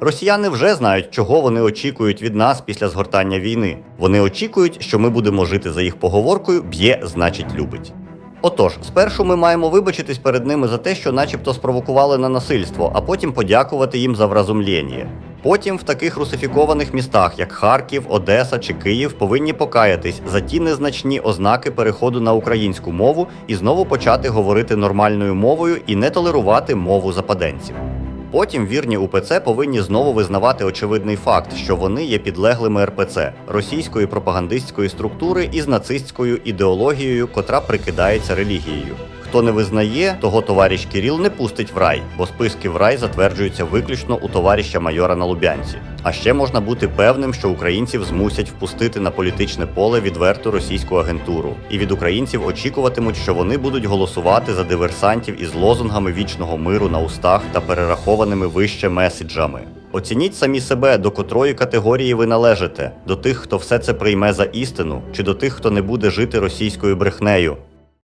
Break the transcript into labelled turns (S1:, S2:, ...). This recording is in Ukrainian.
S1: Росіяни вже знають, чого вони очікують від нас після згортання війни. Вони очікують, що ми будемо жити за їх поговоркою б'є, значить любить. Отож, спершу ми маємо вибачитись перед ними за те, що начебто спровокували на насильство, а потім подякувати їм за вразумлєння. Потім в таких русифікованих містах, як Харків, Одеса чи Київ, повинні покаятись за ті незначні ознаки переходу на українську мову і знову почати говорити нормальною мовою і не толерувати мову западенців. Потім вірні УПЦ повинні знову визнавати очевидний факт, що вони є підлеглими РПЦ російської пропагандистської структури із нацистською ідеологією, котра прикидається релігією. Хто не визнає, того товариш Кіріл не пустить в рай, бо списки в рай затверджуються виключно у товариша майора на Лубянці. А ще можна бути певним, що українців змусять впустити на політичне поле відверту російську агентуру, і від українців очікуватимуть, що вони будуть голосувати за диверсантів із лозунгами вічного миру на устах та перерахованими вище меседжами. Оцініть самі себе, до котрої категорії ви належите: до тих, хто все це прийме за істину, чи до тих, хто не буде жити російською брехнею.